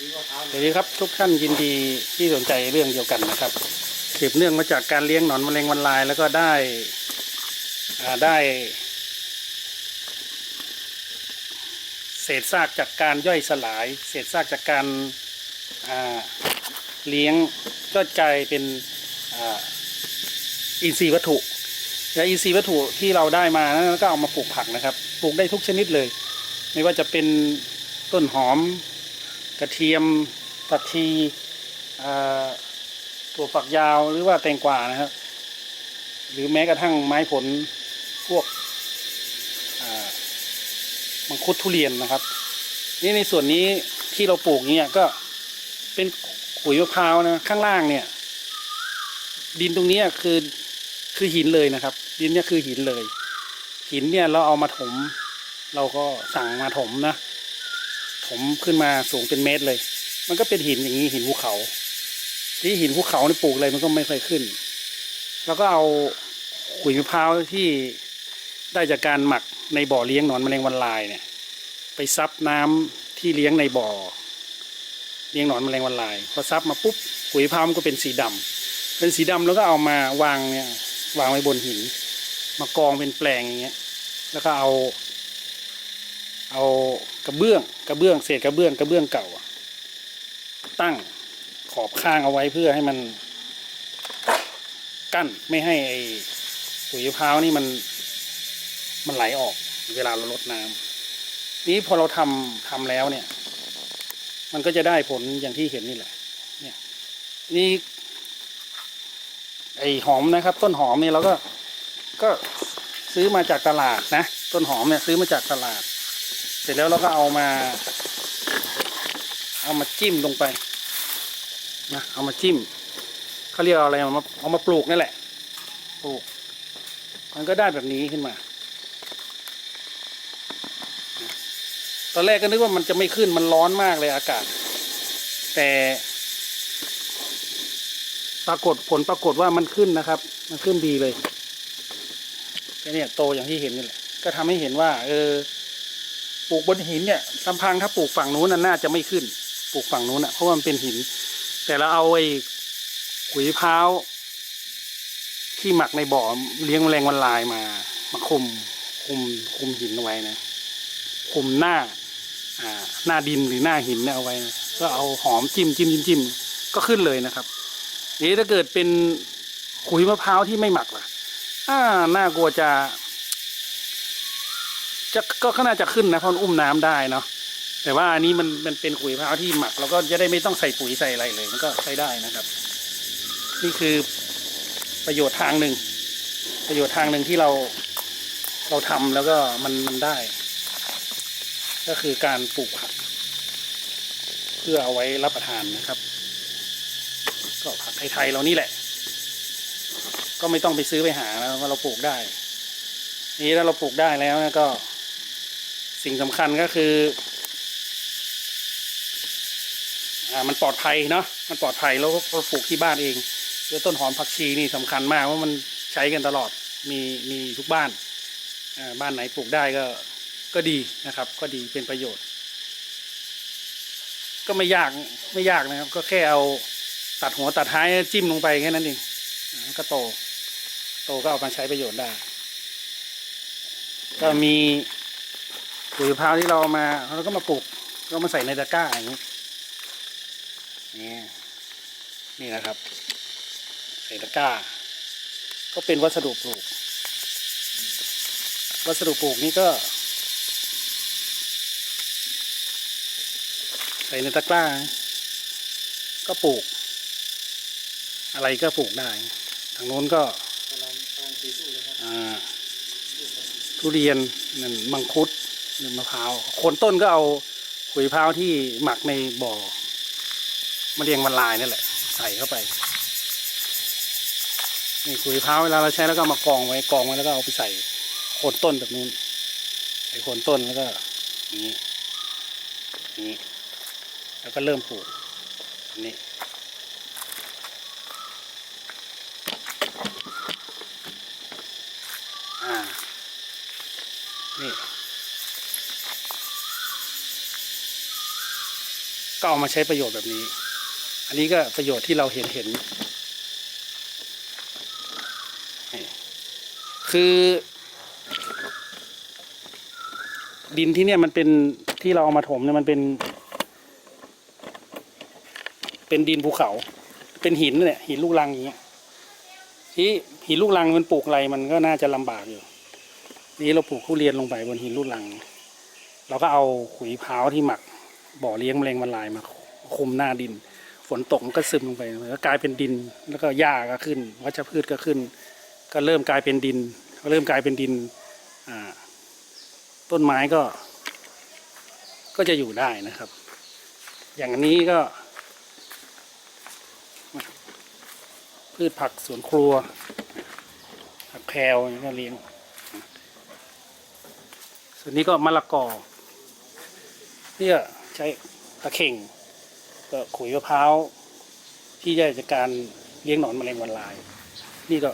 สวัสดีครับทุกท่านยินดีที่สนใจเรื่องเดียวกันนะครับสืบเนื่องมาจากการเลี้ยงหนอนแมลงวันลาย แล้วก็ได้อ่าได้เศษซากจากการย่อยสลาย เศษซากจากการาเลี้ยงก็กลายเป็นอินทรีย์วัตถุและอินทรีย์วัตถุที่เราได้มานั้นก็เอามาปลูกผักนะครับ ปลูกได้ทุกชนิดเลย ไม่ว่าจะเป็นต้นหอม กระเทียมผักชีอ่าถั่วฝักยาวหรือว่าแตงกวานะครับ หรือแม้กระทั่งไม้ผลพวกมังคุดทุเรียนนะครับ นี่ในส่วนนี้ที่เราปลูกเนี่ยก็เป็นขุยมะพร้าวนะข้างล่างเนี่ย ดินตรงนี้คือคือหินเลยนะครับ ดินเนี่ยคือหินเลย หินเนี่ยเราเอามาถม เราก็สั่งมาถมนะ ถมขึ้นมาสูงเป็นเมตรเลย มันก็เป็นหินอย่างนี้หินภูเขา ที่หินภูเขานี่ปลูกอะไรมันก็ไม่ค่อยขึ้น แล้วก็เอาขุยมะพร้าวที่ได้จากการหมักในบ่อเลี้ยงหนอนแมลงวันลายเนี่ย ไปซับน้ำที่เลี้ยงในบ่อ เลี้ยงหนอนแมลงวันลายพอซับมาปุ๊บขุยมะพร้าวมันก็เป็นสีดำเป็นสีดำแล้วก็เอามาวางเนี่ยวางไว้บนหิน มากองเป็นแปลงอย่างเงี้ย แล้วก็เอา เอากระเบื้องกระเบื้องเศษกระเบื้องกระเบื้องเก่า ตั้งขอบข้างเอาไว้เพื่อให้มันกั้นไม่ให้ไอ้ขุยมะพร้าวนี่มันมันไหลออกเวลาเราลดน้ำนี้พอเราทำทำแล้วเนี่ย มันก็จะได้ผลอย่างที่เห็นนี่แหละ เนี่ย นี่ ไอ้หอมนะครับ ต้นหอมเนี่ยเราก็ก็ซื้อมาจากตลาดนะ ต้นหอมเนี่ยซื้อมาจากตลาด ร็จแล้วเราก็เอามา เอามาจิ้มลงไปนะเอามาจิ้มเขาเรียกอาอะไรเอามาเอามาปลูกนั่นแหละปลูกมันก็ได้แบบนี้ขึ้นมา ตอนแรกก็นึกว่ามันจะไม่ขึ้นมันร้อนมากเลยอากาศ แต่ ปรากฏผลปรากฏว่ามันขึ้นนะครับ มันขึ้นดีเลยก็เนี่ยโตอย่างที่เห็นนี่แหละก็ทำให้เห็นว่า เออ ปลูกบนหินเนี่ยลำพังถ้าปลูกฝั่งนู้นน่าจะไม่ขึ้น ปลูกฝั่งนู้นอะเพราะมันเป็นหิน แต่เราเอาไอ้ขุยมะพร้าวที่หมักในบ่อเลี้ยงแมลงวันลายมา มาคุมคุมคุมหินเอาไว้นะ คุมหน้าอ่าหน้าดินหรือหน้าหินเนี่ยเอาไว้นะก็เอาหอมจิ้มจิ้มจิ้มจิ้มก็ขึ้นเลยนะครับนี่ถ้าเกิดเป็นขุยมะพร้าวที่ไม่หมักล่ะอ่าน่ากลัวจะ จะก็น่าจะขึ้นนะเพราะมันอุ้มน้ำได้เนาะแต่ว่าอันนี้มันมันเป็นขุยมะพร้าวที่หมักเราก็จะได้ไม่ต้องใส่ปุ๋ยใส่อะไรเลยมันก็ใช้ได้นะครับ นี่คือประโยชน์ทางหนึ่งประโยชน์ทางหนึ่งที่เราเราทำแล้วก็มันมันได้ ก็คือการปลูกผัก เพื่อเอาไว้รับประทานนะครับ ก็ผักไทยๆเรานี่แหละ ก็ไม่ต้องไปซื้อไปหาแล้วว่าเราปลูกได้ นี้ถ้าเราปลูกได้แล้วนะก็ สิ่งสำคัญก็คืออ่ามันปลอดภัยเนาะมันปลอดภัยแล้วเราปลูกที่บ้านเองแล้วต้นหอมผักชีนี่สำคัญมากว่ามันใช้กันตลอดมีมีทุกบ้านอ่าบ้านไหนปลูกได้ก็ก็ดีนะครับ ก็ดีเป็นประโยชน์ ก็ไม่ยากไม่ยากนะครับ ก็แค่เอาตัดหัวตัดท้ายจิ้มลงไปแค่นั้นเองก็โต โตก็เอามาใช้ประโยชน์ได้ ก็มี ปุ๋ยมะพร้าวที่เราเอามาเราก็มาปลูกก็มาใส่ในตะกร้าอย่างนี้นี่นี่นะครับ ใส่ตะกร้า ก็เป็นวัสดุปลูก วัสดุปลูกนี่ก็ ใส่ในตะกร้า ก็ปลูก อะไรก็ปลูกได้ทางโน้นก็อ่าทุเรียนนั่นมังคุดนั่น มะพร้าวโคนต้นก็เอาขุยมะพร้าวที่หมักในบ่อมะเรียงวันลายนั่แหละ ใส่เข้าไปนี่ขุยมะพร้าวเวลาเราใช้แล้วก็มากองไว้กองไว้แล้วก็เอาไปใส่โคนต้นแบบนู้นใส่โคนต้นแล้วก็นี่นี้แล้วก็เริ่มปลูกอันนี้ อ่า นี่ ก็เอามาใช้ประโยชน์แบบนี้ อันนี้ก็ประโยชน์ที่เราเห็นเห็น คือดินที่เนี่ยมันเป็นที่เราเอามาถมเนี่ยมันเป็น เป็นดินภูเขา เป็นหินเนั่นแหละหินลูกรังอย่างเงี้ยที่หินลูกรังมันปลูกอะไรมันก็น่าจะลำบากอยู่นี่เราปลูกทุเรียนลงไปบนหินลูกรัง เราก็เอาขุยพร้าที่หมัก บ่อเลี้ยงแมลงวันลายมาคุมหน้าดิน ฝนตกมันก็ซึมลงไปมันก็กลายเป็นดิน แล้วก็หญ้าก็ขึ้นวัชพืชก็ขึ้น ก็เริ่มกลายเป็นดินก็เริ่มกลายเป็นดินต้นไม้ก็ ก็จะอยู่ได้นะครับ อย่างอันนี้ก็ พืชผักสวนครัวผักแพรวนี่ก็เลี้ยงส่วนนี้ก็มะละกอเนี่ก็ใช้ตะเข่ง ก็ขุยมะพร้าวที่ได้จากการเลี้ยงหนอนแมลงวันลาย นี่ก็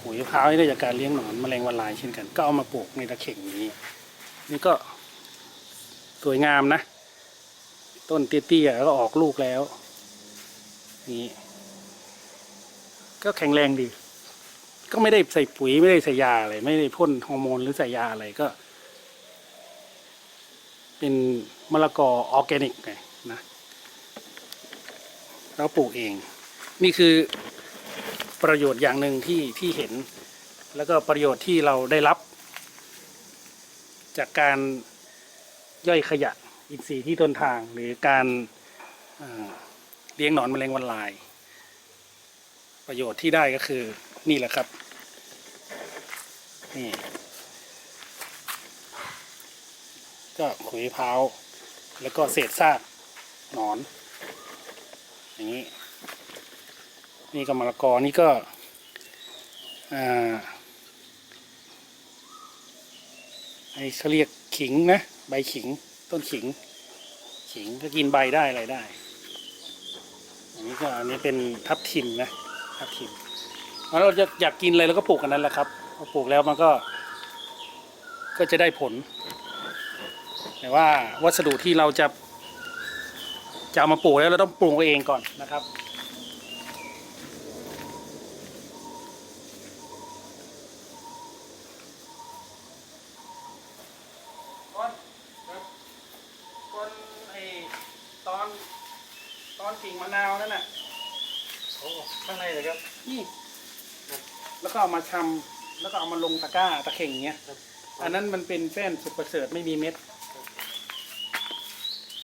ขุยมะพร้าวที่ได้จากการเลี้ยงหนอนแมลงวันลายเช่นกัน ก็เอามาปลูกในตะเข่งนี้ นี่ก็สวยงามนะ ต้นเตี้ยๆแล้วก็ออกลูกแล้ว นี่ ก็แข็งแรงดี ก็ไม่ได้ใส่ปุ๋ยไม่ได้ใส่ยาอะไรไม่ได้พ่นฮอร์โมนหรือใส่ยาอะไรก็ เป็นมะละกอออร์แกนิกไงนะเราปลูกเอง นี่คือประโยชน์อย่างหนึ่งที่ที่เห็น แล้วก็ประโยชน์ที่เราได้รับ จากการย่อยขยะอินทรีย์ที่ต้นทางหรือการเเลี้ยงหนอนแมลงวันลาย ประโยชน์ที่ได้ก็คือนี่แหละครับนี่ ก็ขุยพาว แล้วก็เศษซากหนอน อย่างนี้ นี่ก็มะละกอนี่ก็อ่าไอ้เขาเรียกขิงนะ ใบขิงต้นขิง ขิงก็กินใบได้อะไรได้ อันนี้ก็อันนี้เป็นทับทิมนะ ทับทิมเราจะอยากกินอะไรเราก็ปลูกกันนั้นแหละครับพอปลูกแล้วมันก็ ก็จะได้ผล แต่ว่าวัสดุที่เราจะ จะเอามาปลูกแล้วเราต้องปรุงเองก่อนนะครับก่อนครับก่อนไอ้ตอนตอนกิ่งมะนาวนั่นน่ะโอ้ข้างในเลยครับ นี่ แล้วก็เอามาชำแล้วก็เอามาลงตะกร้าตะเข่งเงี้ย อันนั้นมันเป็นแป้นสุกประเสริฐไม่มีเม็ด